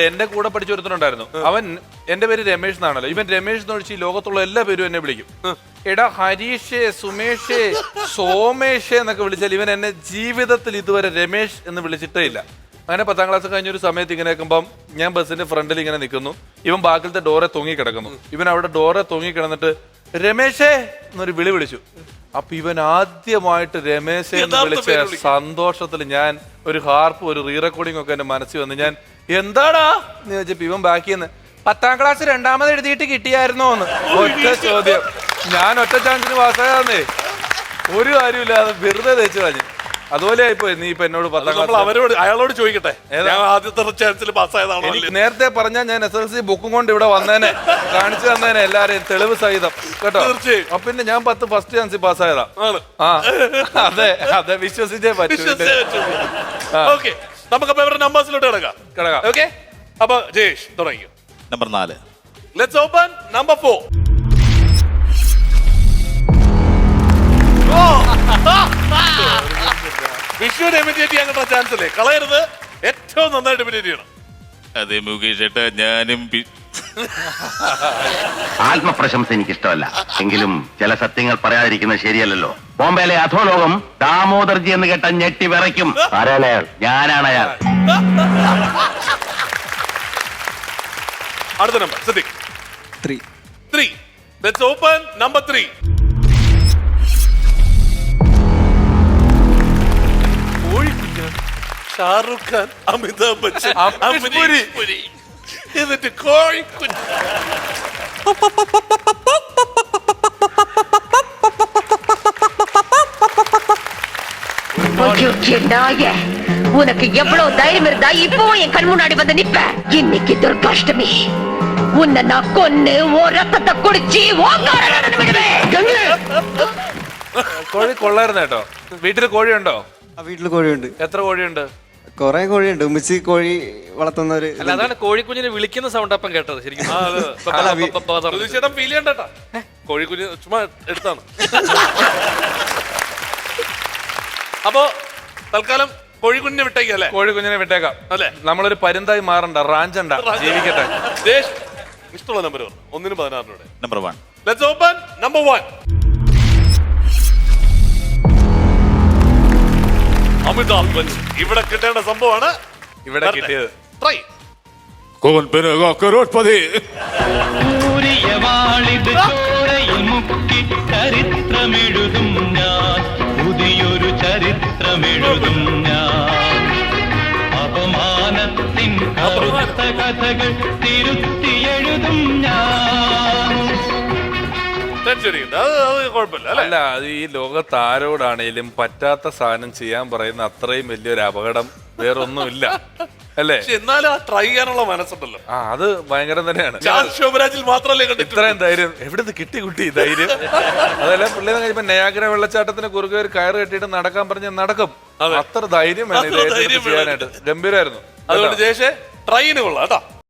എന്റെ കൂടെ പഠിച്ച ഒരുത്തനുണ്ടായിരുന്നു. അവൻ എന്റെ പേര് രമേഷ് എന്നാണല്ലോ. ഇവൻ രമേഷ് എന്ന് ഒഴിച്ച് ഈ ലോകത്തുള്ള എല്ലാ പേരും എന്നെ വിളിക്കും. എടാ ഹരീഷേ സുമേഷേ സോമേഷേ എന്നൊക്കെ വിളിച്ചാൽ ഇവൻ എന്നെ ജീവിതത്തിൽ ഇതുവരെ രമേഷ് എന്ന് വിളിച്ചിട്ടേ ഇല്ല. അങ്ങനെ പത്താം ക്ലാസ് കഴിഞ്ഞ ഒരു സമയത്ത് ഇങ്ങനെ നിൽക്കുമ്പം ഞാൻ ബസ്സിന്റെ ഫ്രണ്ടിൽ ഇങ്ങനെ നിൽക്കുന്നു. ഇവൻ ബാക്കിലത്തെ ഡോറെ തൂങ്ങി കിടക്കുന്നു. ഇവൻ അവിടെ ഡോറെ തൂങ്ങി കിടന്നിട്ട് രമേശേ എന്നൊരു വിളി വിളിച്ചു. അപ്പൊ ഇവൻ ആദ്യമായിട്ട് രമേശേ എന്ന് വിളിച്ച സന്തോഷത്തിൽ ഞാൻ ഒരു ഹാർപ്പ് ഒരു റീ റെക്കോർഡിംഗ് ഒക്കെ എന്റെ മനസ്സിൽ വന്ന് ഞാൻ എന്താടാ? എന്ന് ചോദിച്ചപ്പോ ഇവൻ ബാക്കിയെന്ന് പത്താം ക്ലാസ് രണ്ടാമത് എഴുതിയിട്ട് കിട്ടിയായിരുന്നോ? എന്ന്. ഒറ്റ ചോദ്യം. ഞാൻ ഒറ്റ ചാൻസിന് പാസ്സാകാന്നേ ഒരു കാര്യമില്ലാതെ വെറുതെ തേച്ച് കളഞ്ഞു. അതുപോലെ ആയിപ്പോയി നീ ഇപ്പൊ എന്നോട് പത്താം നമ്മൾ ക്ലാസ് അവരോട് അയാളോട് ചോദിക്കട്ടെ? ഞാൻ ആദ്യത്തെ ചാൻസിൽ പാസ്സായതാണോ എനിക്ക് നേരത്തെ പറഞ്ഞാൽ ഞാൻ എസ് എൽ സി ബുക്കും കൊണ്ട് ഇവിടെ വന്നേനെ കാണിച്ചു തന്നേനെ എല്ലാരെയും തെളിവ് സഹിതം കേട്ടോ? തീർച്ചയായും. അപ്പൊ പിന്നെ ഞാൻ പത്ത് ഫസ്റ്റ് ചാൻസിൽ പാസ്സായതാ. ആണ്. ആ അതെ അതെ വിശ്വസിച്ചേ പറ്റൂ വിശ്വസിച്ചേ പറ്റുള്ളൂ. ഓക്കെ നമുക്കപ്പോ ഇവരുടെ നമ്പേഴ്സിലോട്ട് കിടക്കാം. കിടക്കാം. ഓക്കെ? അപ്പൊ ജയേഷ് തുടങ്ങിയോ. നമ്പർ നാല്. ലെറ്റ്സ് ഓപ്പൺ നമ്പർ ഫോർ വിഷുവിനെ ഇമിറ്റേറ്റ് ചെയ്യാൻ കിട്ടുന്ന ചാൻസ് അല്ലേ? കളയരുത്. ഏറ്റവും നന്നായിട്ട് ഇമിറ്റേറ്റ് ചെയ്യണം. അതെ മുകേഷ് ഏട്ടാ ഞാനും പി- ആത്മപ്രശംസ എനിക്ക് ഇഷ്ടമല്ല എങ്കിലും ചില സത്യങ്ങൾ പറയാതിരിക്കുന്നത് ശരിയല്ലല്ലോ. ബോംബെയിലെ അധോലോകം ദാമോദർജി എന്ന് കേട്ട ഞെട്ടി വിറയ്ക്കും. ആരാണ് അയാൾ? ഞാനാണ് അയാൾ. അടുത്ത number Siddique. Three three let's open number three Shahrukh Khan Amitabh Bachchan Amrish Puri. Amarish Puri എന്നിട്ട് കോഴിക്കുഞ്ഞ് ஐயோ, நாயே. உனக்கு எவ்வளவு தைரியம் இருந்தா இப்பவும் என் கண் முன்னாடி வந்து நிப்ப இன்னைக்கு துர்காஷ்டமி உன்னை நான் கொன்னு ஓ ரத்தத்தை குடிச்சு ஓங்காரம் விடுவேன் കോഴി കൊള്ളായിരുന്നു കേട്ടോ വീട്ടിൽ കോഴിയുണ്ടോ ആ വീട്ടിൽ കോഴിയുണ്ട് എത്ര കോഴിയുണ്ട് കുറെ കോഴിയുണ്ട്. ഉമ്മച്ചി കോഴി വളർത്തുന്നവര് അല്ല അതാണ് കോഴിക്കുഞ്ഞിനെ വിളിക്കുന്ന സൗണ്ട് അപ്പം കേട്ടത്. ശരിക്കും. ചേട്ടൻ ഫീൽ ചെയ്യണ്ടട്ടാ? കോഴിക്കുഞ്ഞ് ചുമ്മാ എടുത്താണ്. അപ്പോ തൽക്കാലം കോഴിക്കുഞ്ഞിനെ വിട്ടേക്കല്ലേ അല്ലെ? കോഴിക്കുഞ്ഞിനെ വിട്ടേക്കാം. അല്ലേ? നമ്മളൊരു പരുന്തായി മാറണ്ട റാഞ്ചണ്ട ജീവിക്കട്ടെ. ഇഷ്ടമുള്ള നമ്പർ പറഞ്ഞു? ഒന്നിന് പതിനാറിനൂടെ. Number one let's open number one Amitabh Bachchan. ഇവിടെ കിട്ടേണ്ട സംഭവമാണ് ഇവിടെ കിട്ടിയത്. ട്രൈ കോൻ പെരുക കരോട്പതി മുക്കി ചരിത്രമെഴുതും ഞാൻ പുതിയൊരു ചരിത്രമെഴുതും ഞാൻ അപമാനത്തിൻ കഥകൾ തിരുത്തി എഴുതും ശരിയുണ്ട് അത് അത് കുഴപ്പമില്ല അല്ലെ? അല്ല അത് ഈ ലോകത്ത് ആരോടാണേലും പറ്റാത്ത സാധനം ചെയ്യാൻ പറയുന്ന അത്രയും വലിയൊരു അപകടം വേറൊന്നുമില്ല അല്ലേ? പക്ഷെ എന്നാലും ആ ട്രൈ ചെയ്യാനുള്ള മനസ്സുണ്ടല്ലോ. ആ അത് ഭയങ്കരം തന്നെയാണ്. ശോഭരാജിൽ മാത്രമല്ലേ ഇത്രയും ധൈര്യം. എവിടുന്ന് കിട്ടി കുട്ടി ഈ ധൈര്യം? അതല്ല പിള്ളേരെ കഴിയുമ്പോ നയാഗ്ര വെള്ളച്ചാട്ടത്തിന് കുറുകെ ഒരു കയറ് കെട്ടിയിട്ട് നടക്കാൻ പറഞ്ഞ നടക്കും. അത്ര ധൈര്യം വേണം ഇത് അത്ര ഏറ്റെടുത്ത് ധൈര്യം വേണം. ചെയ്യാനായിട്ട്. ഗംഭീരായിരുന്നു. അതുകൊണ്ട് ജയേഷേ ട്രൈന് കൊള്ളാം കേട്ടോ?